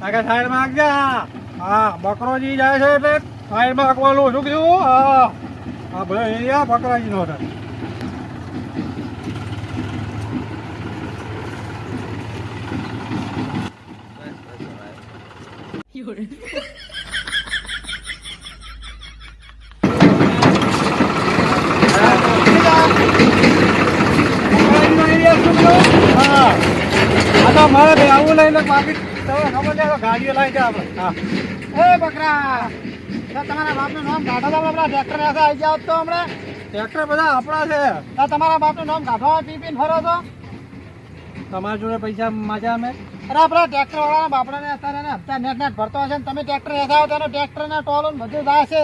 આગળ સાઈડમાં આગજે હા, બકરોજી જાય છે એટલે સાઈડમાં આગવાનું શું કીધું? હા. હા ભાઈ અહીંયા બકરાજીનો હતો બકરાજીનો એરિયા શું કીધું હા આ તો મારે ભાઈ બાકી તમે ગાડીઓ લઈ જાય આપણે. હા. એ બકરા તો તમારા બાપનું નામ કાઢો તો આપણા ટ્રેક્ટર પાસે આવી જાવ તો હમણાં? ટ્રેક્ટર બધા આપણા છે. તમારા બાપનું નામ કાઢો પી પીને ફરો તો તમારા જોડે પૈસા માજા અમે? અરે આપણા ટ્રેક્ટર વાળાના બાપડાને અત્યારે હપ્તા નેટ નેટ ભરતો હશે ને તમે ટ્રેક્ટર હેઠા આવો તો ટ્રેક્ટર ને ટોલો બધું થાય છે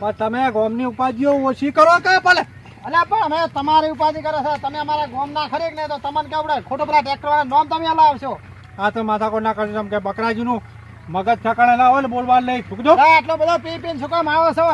પણ તમે ગોમની ઉપાધિઓ ઓછી કરો કે ભલે? અલ્યા પણ અમે તમારી ઉપાધિ કરે છે. તમે અમારા ગોમ ના ખરીક ને તો તમને કેવડે ખોટું પેલા ટ્રેક્ટર વાળા નોમ તમે હલાવશો આ તો માથા કોઈ ના કરજો કે બકરાજીનું મગજ ઠકાણે ના હોય ને બોલવા લઈ. અરે આટલો બધો પી પીને શું કામ આવો છો?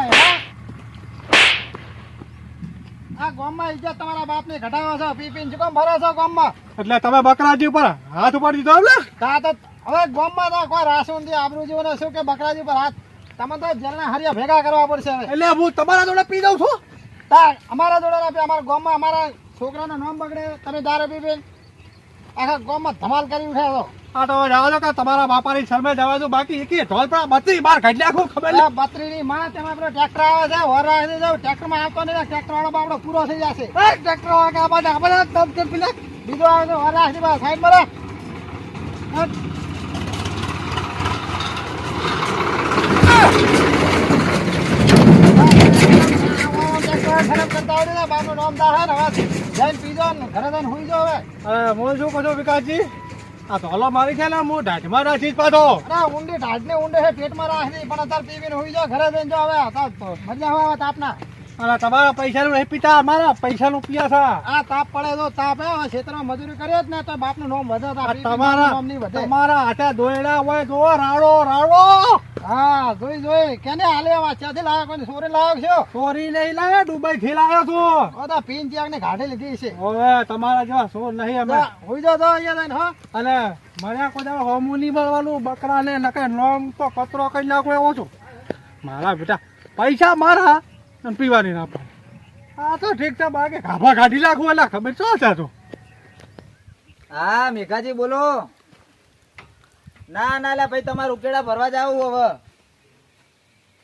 આ ગોમમાં ઇજ્જત તમારા બાપની ઘટાડો છો પી પીને શું કામ ભરો છો ગામમાં? એટલે તમે બકરાજી ઉપર હાથ ઉપાડી દીધો એટલે કા તો હવે ગોમમાં તો કોઈ રાશનથી આબરૂ જીવને શું કે બકરાજી ઉપર હાથ? તમે તો જેલના હરિયા ભેગા કરવા પડશે હવે. એટલે હું તમારા જોડે પી દઉં છું? તા અમારા જોડે ના પી, અમારા ગામમાં અમારા છોકરાનું નામ બગડે તમે દારૂ પી પીને આખા ગોમમાં ધમાલ કરી ઉઠ્યા છો આ તો જવા દો કે તમારા બાપાની શરમે જવા દો બાકી એક ઢોલ પણ બત્રી બાર કાઢી નાખું ખબર નહીં બત્રી ની માં તેમાં પેલો ટ્રેક્ટર આવે છે વર આવી જાવ ટ્રેક્ટર ટ્રેક્ટરમાં આવતો નહીં ટ્રેક્ટર વાળો બાપડો પૂરો થઈ જશે એ ટ્રેક્ટર વાળા કે આ બધા બાજુ તમ તેમ પેલા બીજો આવે છે વર આવી છે સાઈડમાં ખરાબ કરતા હોય ને બાપનું નામ દા હે ને હવે જઈને પીજો ને ઘરે જઈને હુઈ જો હવે. હું શું કહું છું વિકાસજી? આ તો મારી છે ને હું ઢાઢમાં રાખીશ પાછો. અરે ઊંડી ઢાઢને ઊંડે છે પેટમાં રાખી પણ અત્યારે પીવીને હુઈ જો ઘરે જઈને જાઓ હવે. તો મજા આવે તાપના અને તમારા પૈસાનું નહીં પીતા અમારા પૈસાનું પીયા છે આ તાપ પડે તો તાપ હવે ખેતરમાં મજૂરી કરીએ જ ને તો બાપનું નામ વધે તો તમારા તમારા હાથે દોયડા હોય જો રાડો રાડો. હા જોઈ જોઈ કેને હાલે આવા ક્યાંથી લાવ્યો? કોઈ સોરી લાવ્યો છો સોરી નહીં લાવ્યા દુબઈ થી લાવ્યો છું. બધા પીન ત્યાગ ને ગાડી લીધી છે. હવે તમારા જેવા સોર નહીં અમે. હુઈ તો અહીંયા જઈને હા. અને મને કોઈ દાડો હોમું નહીં મળવાનું બકરા ને નકે નોમ તો કચરો કરી નાખો એવો છું. મારા બેટા પૈસા મારા અને પીવાની ના પડે. આ તો ઠીક છે બાકી ગાભા કાઢી નાખું એટલે ખબર શું છે તો? હા મેઘાજી બોલો. ના ના લે ભાઈ તમારે ઉકેડા ભરવા જાવ હવે.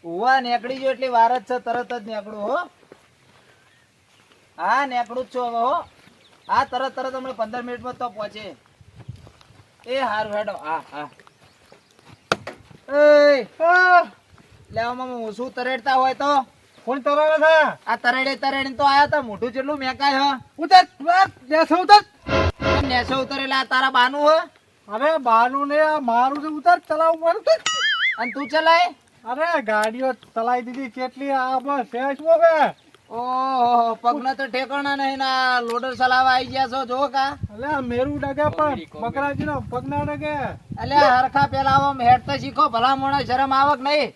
ઉવા નેકડી જો એટલી વાર જ છે તરત જ નેકડું હો. હા નેકડું જ છો હવે હો. હા તરત તરત હમણાં પંદર મિનિટમાં તો પહોંચે. એ હારું હેડો. હા હા. એ આ, હું શું તરેડતા હોય તો? કોણ તરાડે છે? આ તરાડે તરાડે તો આયા તા મોઢું જેટલું મેકાય હ. ઉતર ઉતર, બેસો ઉતર. નેસો ઉતરેલા આ તારા બાનું હ. અરે બાનું ને આ મારું છે ઉતર ચલાવું પડે ઉતર. અને તું ચલાય? અરે ગાડીઓ ચલાવી દીધી કેટલી આ બસ શેષ હવે ઓહો પગના તો ઠેકાણા નહીં ના લોડર ચલાવવા આવી ગયા છો જો કા. અલે મેરું ડગે પણ મકરાજી નો પગના ડગે. એટલે હરખા પેલા આવો હેડ તો શીખો ભલા મોણા શરમ આવક નહીં.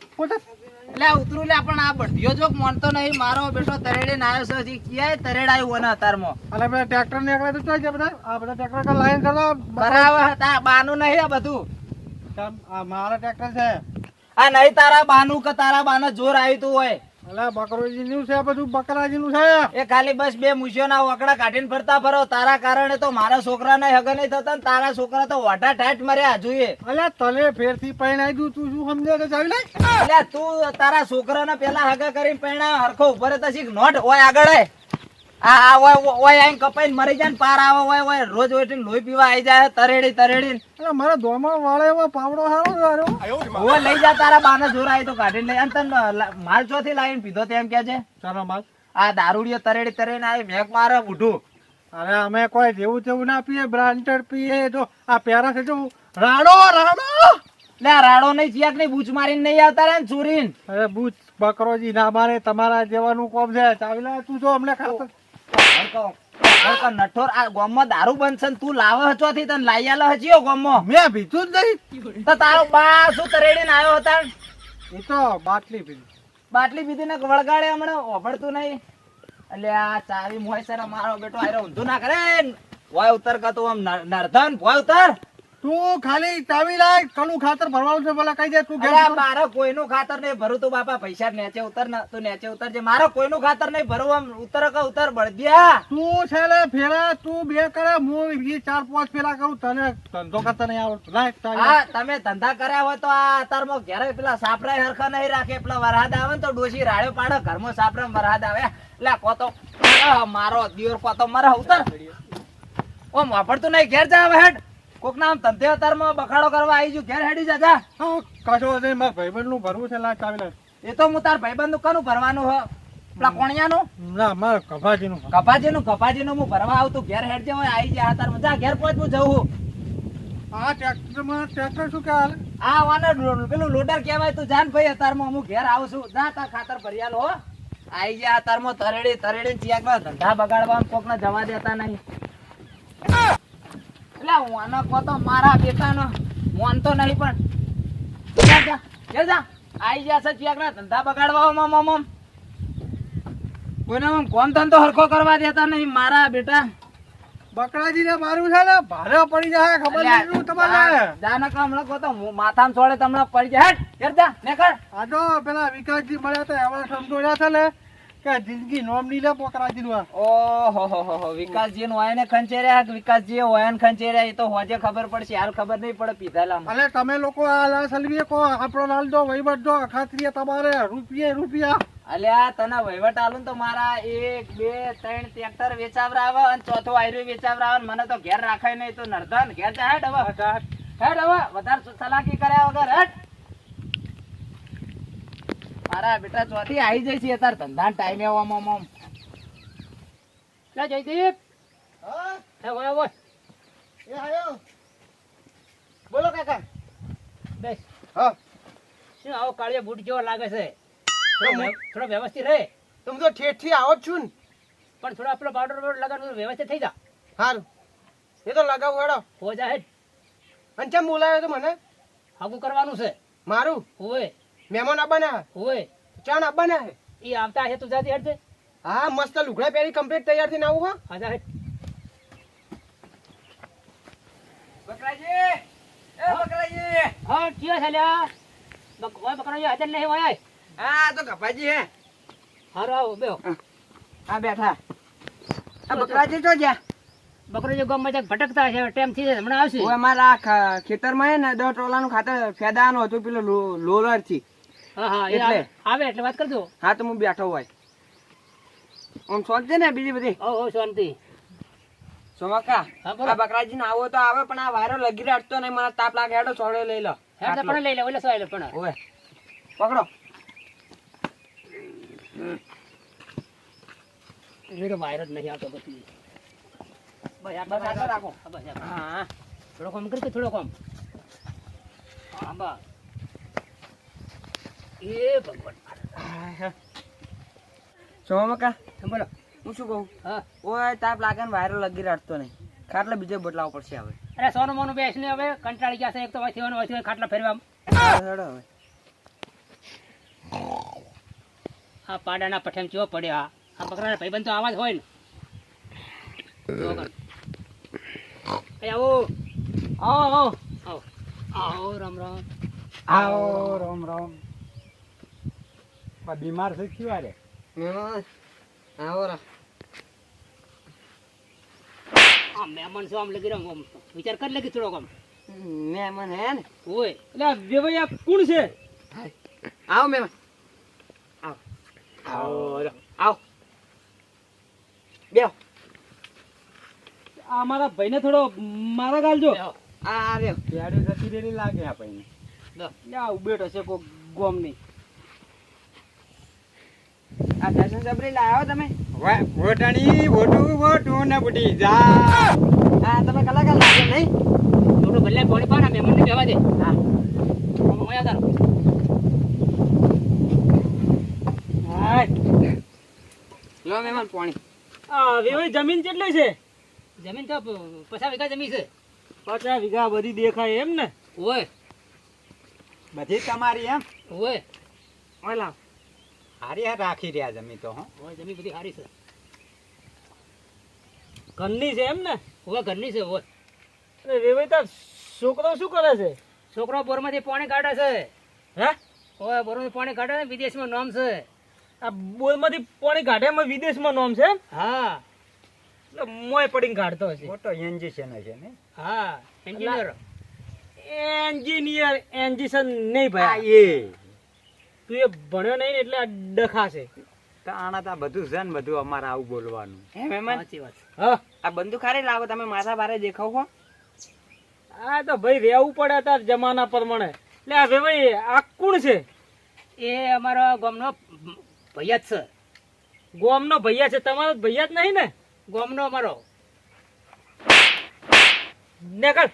એટલે ઉતરું લે પણ આ બઢિયો જોક માનતો નહીં મારો બેટો તરેડે નાયો છે ક્યાંય તરેડ આવ્યું તારમાં અલે પેલા ટ્રેક્ટર એકલા તો જાય બધા? આ બધા ટ્રેક્ટર કા લાઈન કરો બરાબર હતા બાનું નહીં આ બધું. આ મારા ટ્રેક્ટર છે. આ નહીં તારા બાનું કે તારા બાને જોર આવ્યું તું હોય. અલે બકરોજી છે બધું બકરાજી છે. એ ખાલી બસ બે મુશિયોના વકડા કાઢીને ફરતા ફરો. તારા કારણે તો મારા છોકરાને હગ નહીં થતા ને તારા છોકરા તો વાટા ટાટ મર્યા જોઈએ અલે તને ફેરથી પરણાઈ દઉં તું શું સમજે ચાવી તું તારા છોકરાને પેલા હગા કરીને પહેણા હરખો ઉપર તો નોટ હોય આગળ. આ ઓય ઓય આઈને કપાઈને મરી જાય ને પાર આવે ઓય ઓય રોજ ઓય લોહી પીવા આવી જાય તરેડી તરેડી અલે મારા ધોમણ વાળે એવો પાવડો હારો લઈ જા તારા બાને જોર આવી તો કાઢીને લઈ અને તને માલ ચોથી લાવીને પીધો તેમ કે છે? ચાલો માલ. આ દારૂડિયો તરેડી તરેડીને આવી મેક મારે બુઢું. અરે અમે કોઈ જેવું તેવું ના પીએ બ્રાન્ડેડ પીએ. તો આ પેરા છે જો રાડો રાડો. લે રાડો નહીં ચિયાક નહીં બૂચ મારીને નહીં આવતા રે ચોરીને. અરે બૂચ બકરોજી ના મારે તમારા જેવાનું કોમ છે. ચાવી લે તું જો અમને ખાતર. નઠોર આ ગામમાં દારૂ બનશે તું લાવે ચોથી તને લાઈ આલો હજીઓ ગામમાં. મેં પીધું જ નહીં. તો તારો બા શું તરેડીને આવ્યો હતા? એ તો બાટલી પીધી. બાટલી પીધી ને વળગાડે હમણાં ઓભડતું નહીં. એટલે આ ચાવી મોય સર મારો બેટો આયરો ઊંધું ના કરે ઓય ઉતર કા તું આમ નર્ધન નરધન ભોય ઉતર. તું ખાલી ચાવી લાય કલું ખાતર ભરવાનું છે ભલા કહી દે તું ઘેર. મારે કોઈનું ખાતર નહીં ભરું તું બાપા પૈસા નેચે ઉતર ને તું નેચે ઉતરજે મારે કોઈનું ખાતર નહીં ભરવું આમ ઉતર કે ઉતર બળદિયા તું છે લે ફેરા તું બે કરે હું બીજી ચાર પાંચ ફેરા કરું તને ધંધો કરતા નહીં આવડતું. લાય હા તમે ધંધા કર્યા હોય તો આ અત્યારમાં ઘેરે પેલા સાપરા હરખા નહીં રાખે પેલા વરહાદ આવે ને તો ડોશી રાડ્યો પાડે ઘરમાં સાપરા વરહાદ આવે. લે કોતો મારો દિયોર કોતો મારા ઉતર. ઓમ વાપરતું નહીં ઘેર જા હેડ. કોક નામ ધંધે માં બખાડો કરવા આવી છું. ઘેર હેડી જજા કશો નહીં મારા ભાઈબંધનું ભરવું છે લાય ચાવી લાય. એ તો હું તાર ભાઈબંધનું કનું ભરવાનું હ? પેલા કોણિયાનું? ના મારે કભાજીનું કપાજીનું કપાજીનું હું ભરવા આવતું. ઘેર હેડ હોય આવી જાય તાર જા ઘેર પહોંચવું જવું આ ટ્રેક્ટરમાં ટ્રેક્ટર શું કે હાલ? આ વાને પેલું લોડર કહેવાય તું. જાન ભાઈ અત્યારમાં હું ઘેર આવું છું. જા તાર ખાતર ભરી આલો હો. આઈ ગયા અત્યારમાં તરેડી તરેડી ચિયાકમાં ધંધા બગાડવા કોક ને જવા દેતા નહીં. એટલે હું આનો કહો તો મારા બેટાનો મોનતો નહીં પણ. જા જા ઘેર જા. આઈ ગયા છે ચિયાકના ધંધા બગાડવા મમ મમ. કોઈને કોમ ધંધો હરખો કરવા દેતા નહીં. મારા બેટા બકરાજી ને મારું છે ને ભારે પડી જાય ખબર નહીં તમારે. હમણાં કહો તો માથામાં છોડે તમને પડી જાય. હેટ આ તો પેલા વિકાસજી મળ્યા તો એવા સમજોયા છે ને. કે જિંદગી નોમ નહીં લે બકરાજી ઓહો હો હો હો વિકાસજી નું હોય ખંચેર્યા વિકાસજી હોય ને ખંચેર્યા એ તો હોજે ખબર પડશે હાલ ખબર નહીં પડે પીધેલામાં. અલે તમે લોકો આ લા કો આપણો લાલ દો વહીવટ દો ખાતરીએ તમારે રૂપિયા રૂપિયા. અલ્યા તને વહીવટ આલું ને તો મારા એક બે ત્રણ ટ્રેક્ટર વેચાવરાવે અને ચોથો આયરો વેચાવરાવે મને તો ઘેર રાખાય નહીં તો નડધન ઘેર જા હેડ હવે. હેડ. હવે વધારે સલાકી કર્યા વગર હેડ. મારા બેટા ચોથી આવી જાય છે અત્યારે ધંધા ટાઈમે આમ આમ. લે જયદીપ. હા? એ આયો. બોલો કાકા. બેસ. હા. શું આવો કાળિયો બૂટ જેવો લાગે છે? થોડો વ્યવસ્થિત રહે. તમે તો ઠેઠથી આવો જ છું ને. પણ થોડો આપણો પાવડર બાવડર લગાડવાનું વ્યવસ્થિત થઈ જા. સારું એ તો લગાવું હેડો. હો જા હેડ. અને ચમ બોલાવ્યો તો મને? હાગું કરવાનું છે. મારું? હોય મહેમાન આવવાના હોય. ચાણ આવવાના હે એ આવતા હે તું જાતી હેડ હા મસ્ત લુગડા પહેરી કમ્પ્લીટ તૈયાર થઈને આવું હા. હા જા હેડ. બકરાજી! એ બકરાજી! હા કયો છે લ્યા? બક બકરાજી હાજર નહીં હોય. હા તો કપાજી હે. હારો આવો બેહો. હા. બેઠા. આ બકરાજી તો જ્યાં? બકરાજી ગામમાં ક્યાંક ભટકતા છે ટાઈમ થઈ જાય હમણાં આવશે. અમારા ખેતરમાં હે ને દસ ટોલાનું ખાતર ફેદાનું હતું પેલું લોલરથી હા હા એટલે? આવે એટલે વાત કરજો. હા તો હું બેઠો હોય. આમ છે ને બીજી બધી? ઓ શાંતિ. સોમાકા આ બકરાજી ને આવો તો આવે પણ આ વાયરો લગી રાખતો નહીં મને તાપ લાગે. હેડો છોડે લઈ લો. હેડો પણ લઈ લે ઓલે સો લે પણ. ઓય પકડો. એનો જ નહીં આવતો પછી બસ આ બસ રાખો. બસ હા થોડો કામ કરી થોડો કામ બસ. એ ભગવાન. સોમાકા હા, બોલો. હું શું કહું? હા. ઓય તાપ લાગે ને વાયરો લગી રાખતો નહીં. ખાટલા બીજો બદલાવો પડશે હવે. અરે સોનું મોનું બેસ ને હવે. કંટાળી ગયા છે. એક તો વાંચી વાનું વાંચી ખાટલા ફેરવા. હેડો હવે. આ પાડાના પઠેમ ચેવો પડ્યો? આ બકરાના ભાઈબંધ તો આવા જ હોય ને આવો. આવો રામ રામ. આવો રામ રામ. આ બીમાર છે ક્યું આરે આવો રા આ મહેમાન શું આમ લગી રહ્યો આમ? વિચાર કરી લગી થોડોક આમ. મહેમાન હે ને? હોય એટલે આ વેવૈયા કોણ છે? આવો મહેમાન. આવો. આવો. બેહો. આ મારા ભાઈને થોડો મારા ગાલજો આ રે પેડે જતી રેલી લાગે આપણને. યા ઉભેટો છે કોઈ ગોમ નહીં. આ દર્શન સબરી લાવ્યો તમે વોટણી વોટું વોટું ને બુડી જા. હા તમે કલાકાર નહીં? થોડો ભલે પોણી પાના મહેમાન ને બેવા દે. હા. ઓયા તારો. લો મહેમાન પાણી. આ વેવાઈ જમીન કેટલી છે? જમીન તો પચાસ વીઘા જમીન છે. પચાસ વીઘા બધી દેખાય એમ ને? ઓય બધી તમારી એમ? ઓય ઓય લાવ. હારી હાર રાખી રહ્યા જમી તો હો. ઓય બધી હારી છે. ઘરની છે એમ ને? હવે ઘરની છે ઓય અરે છોકરો શું કરે છે? છોકરો બોરમાંથી પાણી કાઢે છે. હે? ઓય બોરમાંથી પાણી કાઢે ને વિદેશમાં નામ છે. આ બોરમાંથી પાણી કાઢે એમાં વિદેશમાં નામ છે હા. એટલે મોય પડીને કાઢતો હશે. મોટો એન્જિશન છે ને હા એન્જિનિયર. એન્જિનિયર એન્જિશન નહીં ભાઈ. એ. તું એ ભણ્યો નહીં એટલે આ ડખાશે. આણા તા બધું છે ને બધું અમારે આવું બોલવાનું. સાચી વાત. હા. આ બંદૂક ખારે લાવો તમે માથા ભારે દેખાવ છો આ તો ભાઈ રહેવું પડે તાર જમાના પ્રમાણે. એટલે આ ભાઈ આ કોણ છે? એ અમારો ગામનો ભૈયા જ છે. ગોમનો ભૈયા છે. તમારો ભૈયા જ નહીં ને? ગામનો અમારો. નીકળ.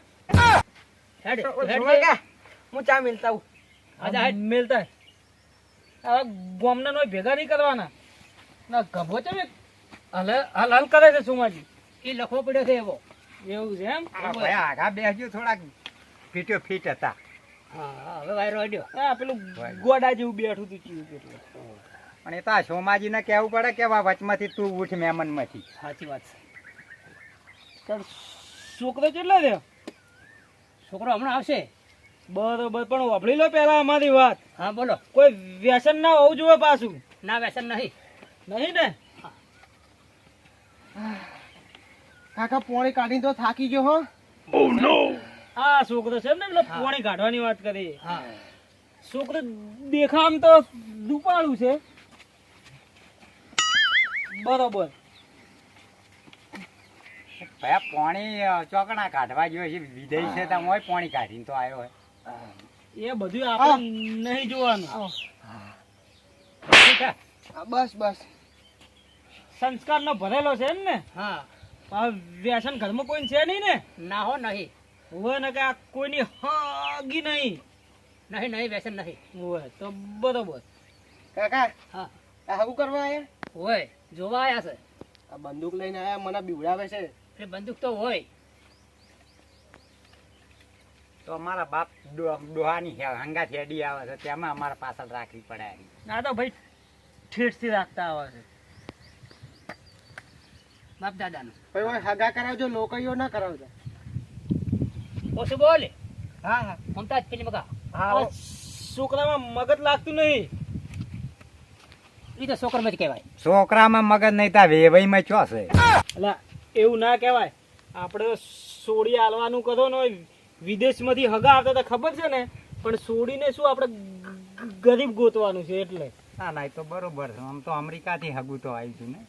હેડ હેડ. હું ચા મિલતા હું આજા હેડ. મિલતા. હવે ગોમના નો ભેગા નહીં કરવાના. ના ગભો છે હલ હલ કરે છે સુમાજી. એ લખવો પડ્યો છે એવો. એવું છે એમ? ભાઈ આગા બેસજો થોડાક ફીટ્યો ફીટ હતા. હા હવે વાયરો અડ્યો હા પેલું ગોડા જેવું બેઠું તું ચીવું પણ એ તો આ સોમાજી ને કેવું પડે કે વા વચમાંથી તું ઉઠ મહેમાનમાંથી સાચી વાત છે. છોકરો કેટલો થયો છોકરો હમણાં આવશે. બરોબર પણ વાપરી લો પેલા અમારી વાત. હા બોલો. કોઈ વ્યસન ના હોવું જોઈએ પાછું. ના વ્યસન નહીં. નહીં ને? કાકા પોણી કાઢીને તો થાકી ગયો હો. આ છોકરો છે ને એટલે પોણી કાઢવાની વાત કરી. હા. છોકરો દેખામ તો દુપાળું છે. બરોબર. ભાઈ પોણી ચોકણા કાઢવા ગયો છે. વિદેશ છે ત્યાં હોય પાણી કાઢીને તો આવ્યો હોય. એ બધું આપણે નહીં જોવાનું. બસ બસ. સંસ્કાર નો ભરેલો છે એમ ને? હા. વ્યસન ઘરમાં કોઈ છે નહીં ને? ના હો નહીં. હોય ને કે આ કોઈની હાગી નહીં. નહીં નહીં વ્યસન નહીં. હોય તો બરોબર. કાકા હા. આ કરવા આયા? હોય જોવા આયા છે. આ બંદૂક લઈને આયા મને બીવડાવે છે. એ બંદૂક તો હોય. તો અમારા બાપ ડોહાની હે- હંગાત હેડી આવે છે તેમાં અમારા પાછળ રાખવી પડે ના તો ભાઈ ઠેઠથી રાખતા આવે છે. બાપ દાદાનું. ભાઈ ઓય હગા કરાવજો લોકઈઓ ના કરાવજો. ઓછું બોલે? હા હા. મમતા પેલી મગા. હા છોકરામાં મગજ લાગતું નહીં. એ તો છોકરમાંથી કહેવાય. છોકરામાં મગજ નહીં તા વેવાઈમાં ચો છે. એટલે એવું ના કહેવાય. આપણે સોડી આલવાનું કરો ને વિદેશમાંથી હગા આવતા હતા ખબર છે ને? પણ છોડીને શું આપણે ગરીબ ગોતવાનું છે એટલે? હા ના એ તો બરોબર છે. આમ તો અમેરિકાથી હગું તો આવ્યું છું ને.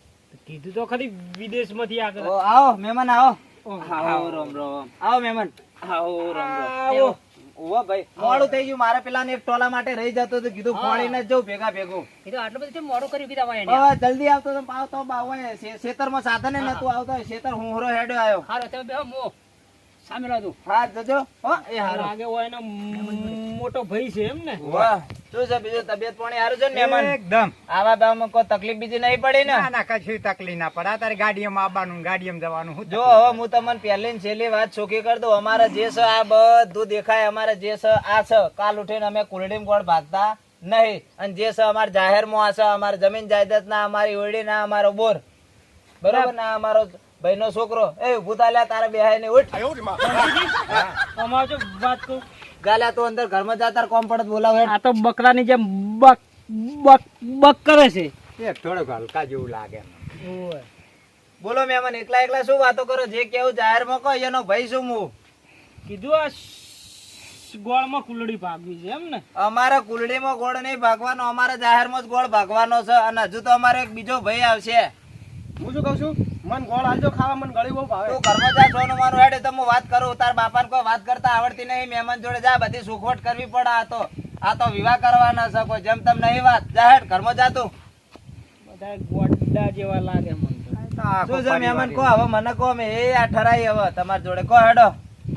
કીધું તો ખરી વિદેશમાંથી આગળ. આવો મહેમાન આવો. આવો. રોમ રોમ. આવો મહેમાન આવો રોમ રામ. ઓવા ભાઈ મોડું થઈ ગયું. મારા પેલા એક ટોલા માટે રહી જતો તો કીધું. ફોડીને જ જવું ભેગા ભેગું. આટલું બધું મોડું કરી કીધા જલ્દી આવતો તો પાવ તો બાવ ખેતરમાં સાધન નતું આવતો. ખેતર હુંહરો હેડ્યો આવ્યો. હારો તમે મો સામે લાદું હા જજો હો એ હારો લાગે હોય એનો મોટો ભાઈ છે એમ ને. વાહ શું છે બીજું? તબિયત પાણી હારું છે ને મહેમાન? એકદમ. આવા બામાં કોઈ તકલીફ બીજી નહીં પડી ને? ના કશું તકલીફ ના પડે. તારે ગાડીમાં આવવાનું ગાડીમાં જવાનું જો હવે હું તમને પહેલી ને છેલ્લી વાત ચોખ્ખી કરી દઉં. અમારે જે છે આ બધું દેખાય. અમારે જે છે આ છે. કાલ ઉઠીને અમે કુલડીમ કોણ ભાગતા નહીં. અને જે છે અમારે જાહેરમાં આ છે અમારે જમીન જાયદાદ ના અમારી ઓરડી ના અમારો બોર. બરોબર ના અમારો ભાઈનો છોકરો. એ ભૂતાલ્યા તારા તારે બેહાય ને ઉઠ અમારે જો વાત કહું ગાલ્યા તો અંદર ઘરમાં જા તાર કોમ પડત બોલાવે આ તો બકરાની જેમ બક બક બક કરે છે. એક થોડોક હલકા જેવું લાગે. બોલો મેમન એકલા એકલા શું વાતો કરો? જે કેવું જાહેરમાં કહો એનો ભાઈ શું હું કીધું આ ગોળમાં કુલડી ભાગવી છે એમ ને? અમારે કુલડીમાં ગોળ નહીં ભાગવાનો અમારે જાહેરમાં જ ગોળ ભાગવાનો છે અને હજુ તો અમારે એક બીજો ભાઈ આવશે. હું શું કહું છું? મન ગોળ આલજો ખાવા મન ગળી બહુ ભાવે. તું ઘરમાં જા સોનું મારું હેડે તો હું વાત કરું. તાર બાપાને કોઈ વાત કરતા આવડતી નહીં મહેમાન જોડે જા બધી સુખવટ કરવી પડે. આ તો આ તો વિવાહ કરવાના છે કોઈ જેમ તેમ નહીં વાત. જા હેડ ઘરમાં જા તું. બધા ગોડા જેવા લાગે મને તો. શું છે મહેમાન? કો હવે મને કો મે એ આ ઠરાઈ હવે તમારી જોડે. કો હેડો.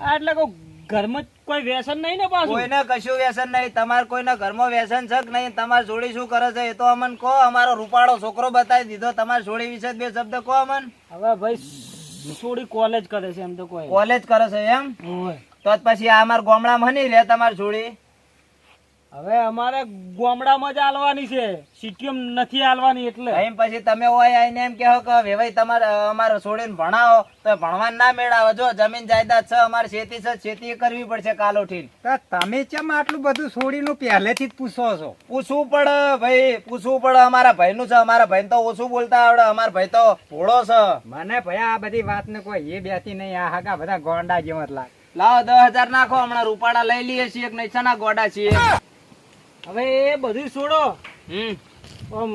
આ એટલે કહું ઘરમાં કોઈ વ્યસન નહીં ને પાછું? કોઈને કશું વ્યસન નહીં. તમારે કોઈના ઘરમાં વ્યસન છે કે નહીં? તમારે જોડી શું કરે છે? એ તો અમને કહો. અમારો રૂપાળો છોકરો બતાવી દીધો. તમારે જોડી વિશે બે શબ્દ કહો અમને. હવે ભાઈ સોડી કોલેજ કરે છે એમ તો કોઈ. કોલેજ કરે છે એમ? તો જ પછી આ અમારા ગામડામાં નહીં રહે તમારી જોડી? હવે અમારે ગામડામાં જ આલવાની છે. સિટીમાં નથી આલવાની એટલે. એમ પછી તમે હોય આઈને એમ કહો કે વેવાઈ તમારે અમારે છોડીને ભણાવો. તો ભણવા ના મેળાવો. જો જમીન જાયદાદ છે અમારે ખેતી છે ખેતી કરવી પડશે કાલ ઉઠીને તો તમે કેમ આટલું બધું છોડીનું પહેલેથી જ પૂછો છો? પૂછવું પડે ભાઈ પૂછવું પડે. અમારા ભાઈનું છે અમારા ભાઈ તો ઓછું બોલતા આવડે. અમારા ભાઈ તો ભોળો છે. મને ભાઈ આ બધી વાત ને કોઈ એ બેસી નહીં. આ હાગા બધા ગોંડા જેવા લાગે. લાવો દસ હજાર નાખો. હમણાં રૂપાડા લઈ લઈએ છીએ નૈસાના ગોડા છીએ? હવે એ બધું છોડો. હમ. આમ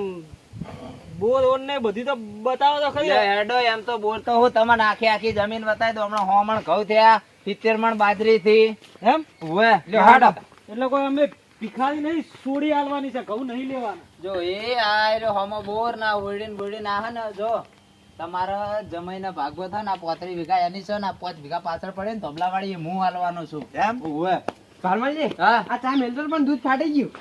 બોર ઓર ને બધી તો બતાવો તો ખરી. હેડો એમ તો બોલતો હું તમને આખી આખી જમીન બતાવી દો હમણાં હોમણ ઘઉં થયા સિત્તેર મણ બાજરી થી એમ હાડો. એટલે કોઈ અમે ભિખારી નહીં સોડી આલવાની છે ઘઉં નહીં લેવાના. જો એ આ રહ્યો હમો બોર ના ઉડીને બુડીને ના હે ને જો. તમારા જમાઈને ભાગવત થાય ને આ પોતરી વીઘા એની છે ને પાંચ વીઘા પાછળ પડે ને ધોબલા વાળી હું હાલવાનો છું. એમ? ઉવે. ભાલમાજી હા? આ ચા મેલતર પણ દૂધ ફાટી ગયું.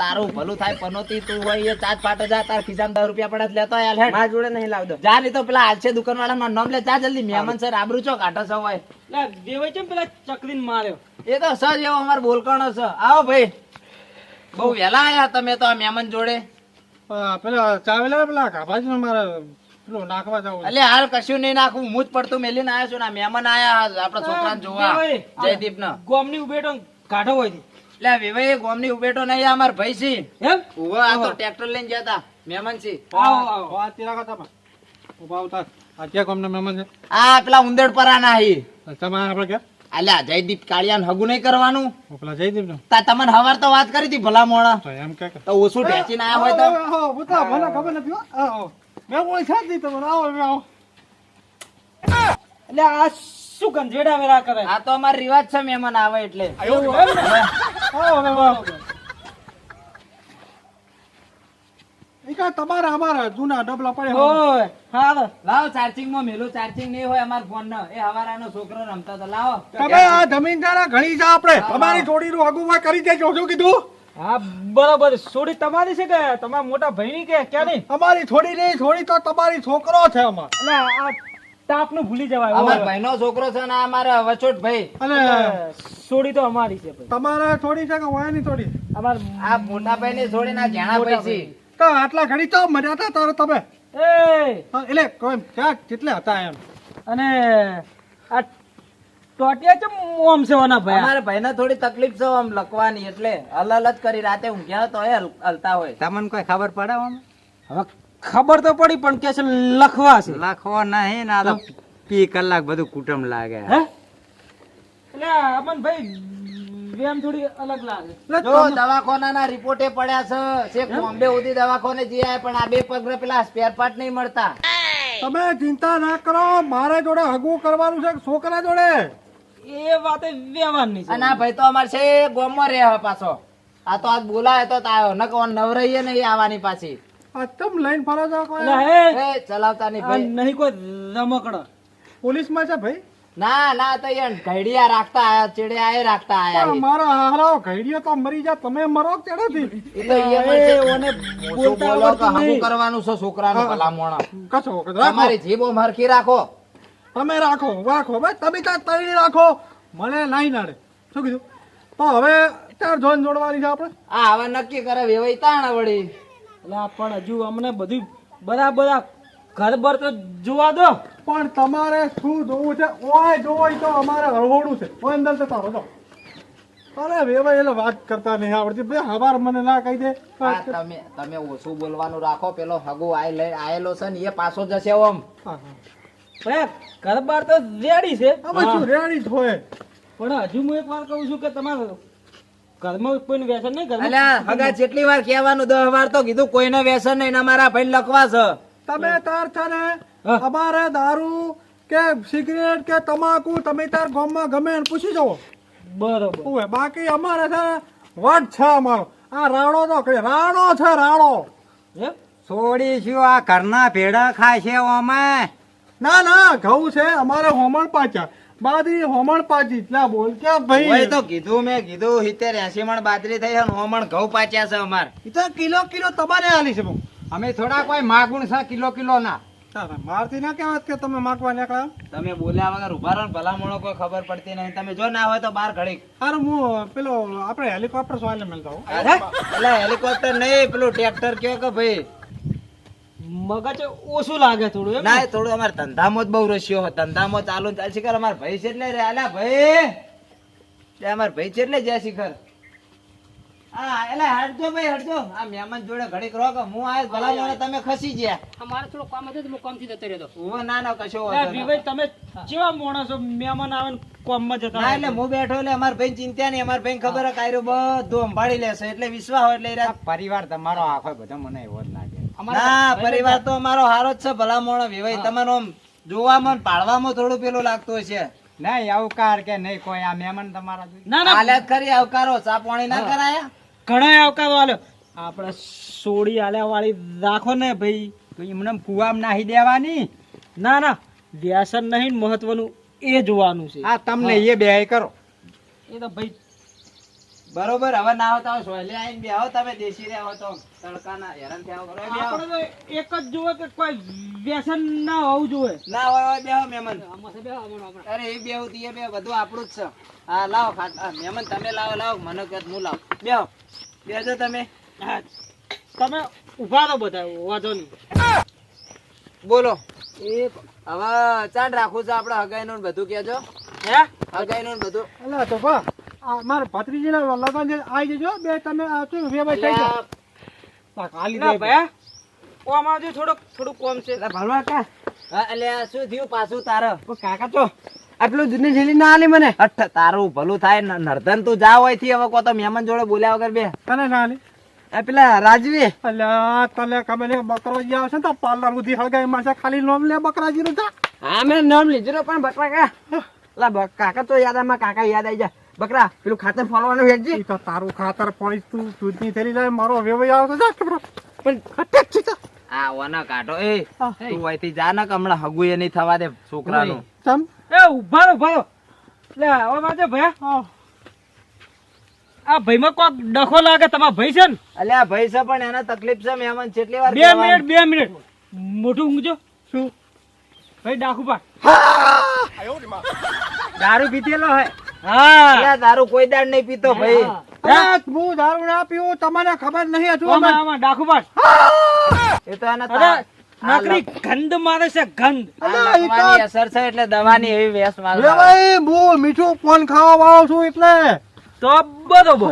તારું ભલું થાય પનોતી તું હોય એ ચાચ ફાટે જા તાર ખિસ્સામાં દસ રૂપિયા પડે લેતો આય હેડ. મારા જોડે નહીં લાવતો. જા નહીં તો પેલા હાલશે દુકાન વાળા નામ લે જા જલ્દી. મહેમાન સર આબરૂ છો કાંટો છો હોય. દેવાય છે પેલા ચકરીને માર્યો. એ તો સર એવો અમાર બોલકણો છે. આવો ભાઈ. બહુ વહેલા આયા તમે તો આ મહેમાન જોડે. પેલા ચાવેલા પેલા ગાભાજી મારે નાખવા જવું એટલે હાલ કશું નહીં નાખવું હું જ પડતું મેલીને આવ્યો છું ને આ મહેમાન આયા. આપડા છોકરાને જોવા. જયદીપ ના ગોમની ઉભેટો કાઢો હોય. એટલે વિવેક ગોમની ઉભેટો નહીં અમાર ભાઈ છે. એમ? ઊભો આ તો ટ્રેક્ટર લઈને ગયા તા મહેમાન છે. આવો આવો. આ તીરા પણ. ઊભા ઉતાર આ ક્યાં ગામના મહેમાન છે? આ પેલા ઉંદેડ પરા નાહી તમે આપણે કે અલ્યા જયદીપ કાળિયાન હગુ નહીં કરવાનું. પેલા જયદીપ ને તા તમને હવાર તો વાત કરી હતી ભલા મોણા તો એમ કે કે. તો ઓછું ઢેચીને ના હોય તો. આવો, બતા, ભલા ખબર નથી હો. આવો. મેં કોઈ સાથ નહીં તમને આવો મેં આવો. એટલે આ શું ગંજેડા વેરા કરે? આ તો અમાર રિવાજ છે મહેમાન આવે એટલે. ને? તમારા અમારા જૂના ડબલા પડ્યા હોય. હા લાવો ચાર્જિંગમાં મેલું ચાર્જિંગ નહીં હોય અમાર ફોન નો એ હવારાનો છોકરો રમતા તો લાવો. તમે આ જમીન જરા ઘણી જા આપણે. તમારી જોડીનું અગુવા કરી દેજો શું કીધું? હા બરોબર. સોડી તમારી છે કે તમારા મોટા ભાઈની કે ક્યાં નહીં અમારી થોડી નહીં થોડી તો તમારી છોકરો છે અમાર. એટલે આ તાપ ભૂલી જવાય અમાર. ભાઈનો છોકરો છે ને અમારા વચોટ ભાઈ. અને છોડી તો અમારી છે ભાઈ. તમારે થોડી છે કે વયાની થોડી? અમાર આ મોટા ભાઈ ની છોડી ના જાણા ભાઈ. છે તો આટલા ઘડી તો મર્યા હતા તારે તમે? એ. એટલે કોઈ ક્યાં કેટલે હતા એમ? અને આ ટોટિયા ચમ મોમ છે ઓના ભાઈ? અમારા ભાઈને થોડી તકલીફ છે આમ લખવાની એટલે હલ હલ જ કરી રાતે ઊંઘ્યા તો એ હલ- હલતા હોય. તમને કોઈ ખબર પડે આમ? હવે ખબર તો પડી પણ કે છે લખવા છે. લખવા નહીં ને આ તો પી કલાક બધું કુટુંબ લાગે. હે? એટલે અમન ભાઈ વેમ થોડી અલગ લાગે. જો તમે- દવાખાના રિપોર્ટે પડ્યા છે છે બોમ્બે સુધી દવાખાને જઈ આયા પણ આ બે પગ પેલા સ્પેર પાર્ટ નહીં મળતા. તમે ચિંતા ના કરો મારે જોડે હગું કરવાનું છે છોકરા જોડે. એ વાતે વ્યવહારની છે. ના ભાઈ તો અમારે છે ગોમમાં રહે પાછો. આ તો આજ બોલાય તો તાયો ન કહો નવરઈએ નહીં આવવાની પાછી. તમ લઈને ફરો છો એ ચલાવતા નહીં ભાઈ. નહીં કોઈ રમકડો. પોલીસમાં છે ભાઈ? ના ના તો યાર ઘડિયા રાખતા આયા ચેડે આયે રાખતા આયા પણ મારા હારો ઘડિયો તો મરી જા તમે મરો ચડેથી? એ તો એ ઓને બોલતા આવડતું નહીં. કરવાનું છે છોકરાનો ભલા મોણા કશો તમારી જીભો મરખી રાખો. તમે રાખો રાખો. ભાઈ તમે ત્યાં તળી રાખો. મને નહીં નડે શું કીધું? તો હવે ચાર જોન જોડવાની છે આપણે? આ હવે નક્કી કરે વેવાઈ તાણ વળી. એટલે પણ હજુ અમને બધું બરાબર ઘર બર તો જોવા દો. પણ તમારે શું જોવું છે? ઓય જોવાય તો અમારે હળવોડું છે. ઓય અંદર તો તારો. અરે વેવાઈ એટલે વાત કરતા નહીં આવડતી. ભાઈ હવાર મને ના કહી દે. તમે તમે ઓછું બોલવાનું રાખો. પેલો હગુ આય લઈ આયેલો છે ને એ પાછો જશે ઓમ. ઘર બાર તો રેડી છે. હવે શું રેડી જ હોય. પણ હજુ હું એક વાર કહું છું કે તમારે ઘરમાં કોઈ વ્યસન નહીં ઘરમાં અલ્યા હગા જેટલી વાર કહેવાનું દસ વાર તો કીધું કોઈને વ્યસન નહીં ને અમારા ભાઈ લખવા છે તમે તાર છે ને અમારે દારૂ કે સિગરેટ કે તમાકુ તમે તાર ગામમાં ગમે એને પૂછી જવો. બરોબર. બાકી અમારે છે વટ છે અમારો. આ રાણો તો કઈ રાણો છે રાણો એમ છોડી શું આ ઘરના ભેડા ખાય છે અમે ના ના ઘઉં છે અમારે હોમણ પાચ્યા બાદરી હોમણ પાચી એટલા બોલ કે ઓય ભાઈ તો કીધું મેં કીધું સિત્તેર એસી મણ બાદરી થઈ અને હોમણ ઘઉં પાચ્યા છે અમાર. ઈ તો કિલો કિલો તમારે આલી છે અમે થોડા કોઈ માગુણ છે કિલો કિલો ના. તારે મારથી ના કહેવાત કે તમે માગવા નીકળ્યા? તમે બોલ્યા વગર ઊભા રહો ભલા મોણો કોઈ ખબર પડતી નહીં. તમે જો ના હોય તો બાર ઘડીક. અરે હું પેલો આપણે હેલિકોપ્ટર સોયલે મળતા હું એટલે હેલિકોપ્ટર નહીં પેલું ટ્રેક્ટર કયો કે ભાઈ? મગજ ઓછું લાગે થોડું ના? થોડું અમારે ધંધામાં જ બહુ રસ્યો હોય. ધંધામાં ચાલુ ચાલ શિખર કર અમાર ભાઈ છે એટલે રે. અલ્યા ભાઈ! અમાર ભાઈ છે એટલે જય શિખર. હા એટલે હટજો ભાઈ હટજો આ મહેમાન જોડે ઘડીક રહો હું આયો ભલા મોણે તમે ખસી ગયા. અમારે થોડું કામ હતું તો હું કામથી જતો રહ્યો હું ના ના કશો ભાઈ તમે કેવા માણસો મહેમાન આવે ને કોમમાં જતા ના એટલે હું બેઠો એટલે અમાર ભાઈ ચિંતા નહીં. અમાર ભાઈ ખબર હે કાયરો બધું સંભાળી લેશે. એટલે વિશ્વાસ એટલે પરિવાર તમારો આખો બધો મને એવો જ લાગે. ના પરિવાર તો અમારો હારો જ છે ભલા મોણો વિવાહ તમારો જોવામાં પાડવામાં થોડું પેલું લાગતું હશે. નહીં આવકાર કે નહીં કોઈ આ મહેમાન તમારા ના ના. હાલે ખરી આવકારો. ચા પાણી ના કરાયા? ઘણા આવકારો આલ્યો. આપણે સોડી આલ્યા વાળી રાખો ને ભાઈ. તો એમને ફુવામ નાહી દેવાની. ના ના. વ્યસન નહીં મહત્વનું એ જોવાનું છે. આ તમને એ બે કરો. એ તો ભાઈ બરોબર હવે ના આવતા હોય સોયલે આવીને બેહો તમે દેશી રહ્યા હો તો. તડકાના હેરાન થયા કરો. આપણે એક જ જોવે કે કોઈ વ્યસન ના હોવું જોઈએ. ના હોય હોય બેહો મહેમાન બે અરે એ બેહું તે બે બધું આપણું જ છે. હા લાવો મહેમાન તમે લાવો લાવો. મને કહે હું લાવ. બેહો બેહજો તમે. તમે ઊભા રહો બધા વાંધો નહીં. બોલો. એ હવે ચાંદ રાખું છું આપણે હગાઈનું ને બધું કહેજો. હે? હગાઈનું ને બધું. એટલે તો બા આ મારા ભત્રીજીના લગન આવી જજો. બે તમે શું થઈ જાઓ. દે ઓ આમાં થોડુંક થોડુંક કોમ છે. હા, અલ્યા શું થયું પાછું તારે? કાકા તો આટલું જૂની ઝીલી ના આલી મને? અઠ તારું ભલું થાય નર્ધન તું જા હોયથી હવે કો તો મહેમાન જોડે બોલ્યા વગર બે. તને ના હાલી? આ પેલા રાજવી. અલ્યા તને ખબર નહીં બકરાજી આવશે ને તો પાર્લર સુધી હળગાઈ મારશે ખાલી નોમ લે બકરાજી નું હા મેં નામ લીધું પણ બકરા કા. લા બ- કાકા તો યાદ આમાં કાકા યાદ આવી જાય. બકરા પેલું ખાતર ફોલવાનું વેચજી તો તારું ખાતર પાણી તું દૂધની થેલી લાય મારો વેવાઈ આવતો જા કે પણ અટેક છે તો. આ ઓના કાઢો. એ તું અહીંથી જા ને કે હમણાં હગું એ નહીં થવા દે છોકરાનું. ચમ? એ ઊભા રહો ભાઈ લે આવો માજે ભયા. આ ભાઈ ભાઈમાં કોક ડખો લાગે તમારા ભાઈ છે ને? અલ્યા ભાઈ છે પણ એને તકલીફ છે મહેમાન કેટલી વાર બે મિનિટ બે મિનિટ. મોટું ઊંઘજો. શું? ભાઈ ડાકુ પાડ. દારૂ પીતેલો હે. હા. અલ્યા કોઈ દાડ નહીં પીતો ભાઈ. હું. દારૂ ના પીવું તમને ખબર નહીં હતું. ડાકુ પા એ તો એને નકરી ગંધ મારે છે ગંધ. અસર છે એટલે દવાની એવી વેસ મારે વેવાઈ હું મીઠું કોણ ખાવા વાળો છું એટલે. તો બરોબર.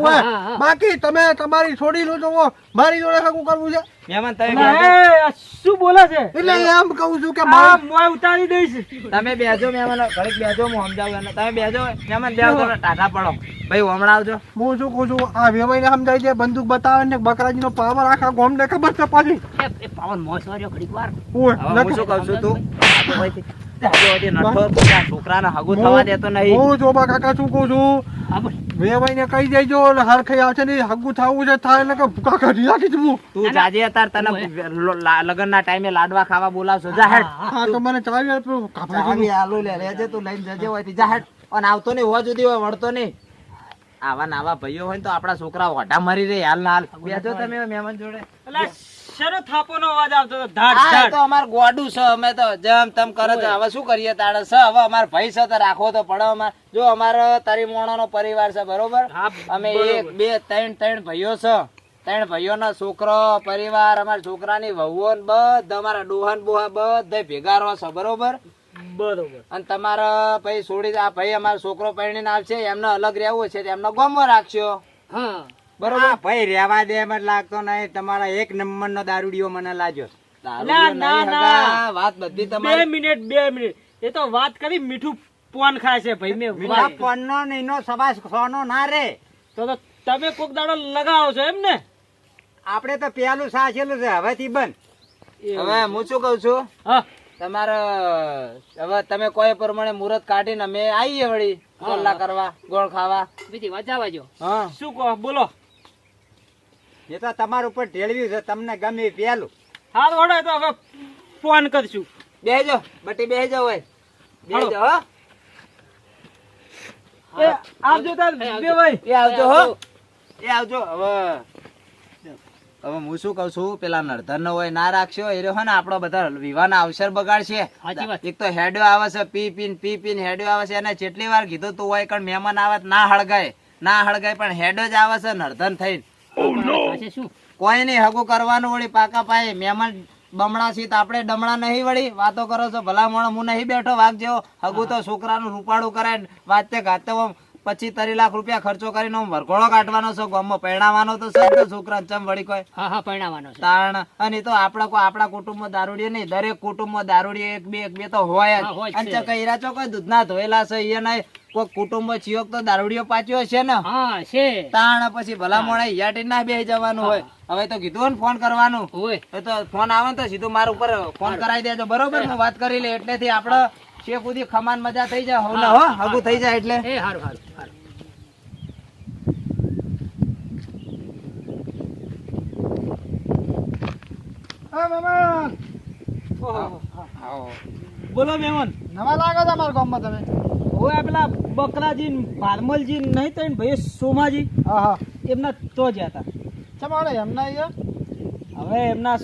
બાકી તમે તમારી છોડી લો જોવો મારી જોડે હગું કરવું છે? મહેમાન તમે શું બોલે છે? એટલે એમ કહું છું કે આ મોય ઉતારી દઈશ. તમે બેજો મહેમાન ઘડીક બેજો હું સમજાવું તમે બેજો મહેમાન બેસો તમે ટાટા પડો. ભાઈ હમણાં આવજો. હું શું કહું છું આ વેવાઈને સમજાય છે બંદૂક બતાવે ને બકરાજી નો પાવર આખા ગોમ ને ખબર છે પાછી. પાવર મોસવાર્યો ઘડીક વાર. હું શું કહું છું તું? છોકરાને હગું થવા દેતો નહીં. હું જોબા કાકા શું કહું છું? હા બોલ વેવાઈને કહી દેજો એટલે હરખાઈ આવશે ને હગું થવું છે થાય એટલે કે તું જાજે તને લગન ના ટાઈમે લાડવા ખાવા બોલાવશો. જા હેડ. હા તો મને ચાવી લે લેજે તું લઈને જજે હોય જા હેડ. અને આવતો નહીં હોવા જુદી હોય વળતો નહીં. આવા નાવા ભાઈઓ હોય ને તો આપણા છોકરા ઓઢા મરી રે હાલ ના હાલ. બેજો તમે મહેમાન જોડે. શરત થાપોનો અવાજ આવતો હતો? ધાડ ધાડ. તો અમાર ગોડું છે અમે તો જેમ તેમ કરે છે. હવે શું કરીએ તાડે છે? હવે અમાર ભાઈ છે તો રાખો તો પડે અમાર. જો અમારો તારી મોણાનો પરિવાર છે બરોબર? અમે એક બે ત્રણ ત્રણ ભાઈઓ છે. ત્રણ ભાઈઓના છોકરો પરિવાર અમારા છોકરાની વહુઓ બધા અમારા ડોહન બોહા બધા ભેગા રહો છો બરોબર? બરોબર. અને તમારા ભાઈ છોડી આ ભાઈ અમારો છોકરો પરણીને આવશે એમને અલગ રહેવું છે એમનો ગમો રાખશો. હા. બરોબર? ભાઈ રેવા દે એમ જ લાગતો નહીં. તમારા એક નંબર નો દારૂડીઓ મને લાગ્યો. દારૂડિયો ના, નહીં ના. હગા, વાત બધી બે મિનિટ બે મિનિટ. એ તો વાત કરી મીઠું પોન ખાય છે ભાઈ. મેં મીઠા વાત- નો નહીનો સવાસ સોનો ના રે. તો તો તમે કોક દાડો લગાવો છો એમ ને? આપણે તો પેલું સાચેલું છે. હવેથી બંધ. હવે હું શું કઉ છું? હા. તમારે હવે તમે કોઈ પ્રમાણે મુહૂર્ત કાઢીને અમે આવીએ વળી. ગોળલા કરવા ગોળ ખાવા. બીજી વાત જવા જો હા. શું કહો? બોલો. એ તો તમારા ઉપર ઢેળવ્યું છે તમને ગમે પેલું હાલ વડે તો હવે ફોન કરશું. બેહજો બટી બેહજો હોય બેહજો હો. એ આવજો તાર બે ભાઈ. એ આવજો હો. એ આવજો. હવે. હવે હું શું કઉ છું પેલા નડધર નો હોય ના રાખશો એ રહ્યો ને આપણો બધા વિવાહના અવસર બગાડશે. એક તો હેડો આવે છે પી પીન પી પીન હેડો આવે છે એને જેટલી વાર કીધું તું હોય કણ મહેમાન આવે ના હળગાય. ના હળગાય પણ હેડો જ આવે છે નડધન થઈને. શું? કોઈ નહીં હગું કરવાનું વળી પાકા પાયે. મહેમાન બમણા સીત તો આપણે ડમણા નહીં વળી. વાતો કરો છો ભલા મોણ હું નહીં બેઠો વાઘ જેવો. હગું તો છોકરાનું રૂપાળું કરાય વાતે ગાતે પચીસ ત્રીસ લાખ રૂપિયા ખર્ચો કરીને હું વરઘોડો કાઢવાનો છો ગામમાં પરણાવવાનો તો છે છોકરા ચમ વળી કોઈ. હા હા પરણાવવાનો છે. તારણ અને તો આપણા કોઈ આપણા કુટુંબમાં દારૂડી નહીં દરેક કુટુંબમાં દારૂડી એક બે એક બે તો હોય જ. અને છે. ચો કઈ દૂધના ધોયેલા છે એ નહીં કોઈ કુટુંબ ચિયોક તો દારૂડીઓ પાચ્યો છે ને. હા છે. તાણ પછી ભલા મોડા હિયાટી ના બે જવાનું હોય. હવે તો કીધું ને ફોન કરવાનું. હોય. તો ફોન આવે ને તો સીધું મારા ઉપર ફોન કરાવી દેજો. બરોબર હું. વાત કરી લે એટલેથી આપણે શેખ સુધી ખમાન મજા થઈ જાય હો ને હો હગું થઈ જાય એટલે. એ હારું હારું હારું. હા બોલો મહેમાન. નવા લાગો છો અમારા ગામમાં તમે? હવે પેલા બકરાજી ભારમલજી નહીં તો ભાઈ સોમાજી. હા હા. એમના તો જ હતા. ચમાડે એમના હવે એમના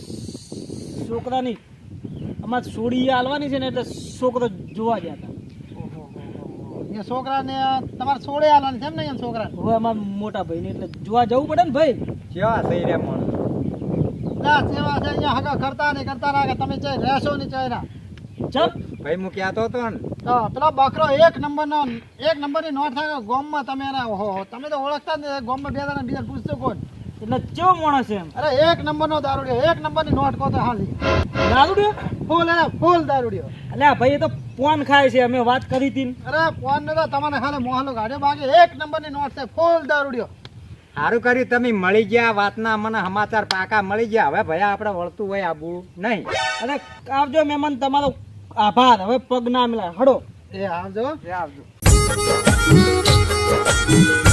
છોકરાની અમાર સોડી આલવાની છે ને એટલે છોકરો જોવા ગયા હતા. એ છોકરાને તમારે છોડે આલવાની છે એમ ને છોકરા હવે અમારા મોટા ભાઈને એટલે જોવા જવું પડે ને ભાઈ. કેવા થઈ રહ્યા માણસ ના સેવા છે અહીંયા હગા કરતા નહીં કરતા ના કે તમે ચાઈ રહેશો ના ચમ. ભાઈ હું કહેતો હતો ને? તો પેલો બકરો એક નંબરનો એક નંબરની નોટ થાય ગોમમાં તમે એના ઓહો તમે તો ઓળખતા જ નહીં ગામમાં બે જણા બીજા પૂછતો કોણ. એટલે કેવો માણસ છે એમ? અરે એક નંબરનો દારૂડિયો એક નંબરની નોટ કહો તો હાલી દારૂડિયો ફૂલ એને ફૂલ દારૂડિયો. એટલે ભાઈ એ તો પોન ખાય છે અમે વાત કરી હતી અરે ફોન ને તો તમને ખાલી મોહલો ગાડ્યો બાકી એક નંબરની નોટ છે ફૂલ દારૂડિયો. સારું કર્યું તમે મળી ગયા વાતના મને સમાચાર પાકા મળી ગયા. હવે ભાઈ આપણે વળતું હોય આબુ નહીં. અને આવજો મહેમાન તમારો આભાર. હવે પગ ના મિલાય. હડો. એ આવજો. એ આવજો. Thank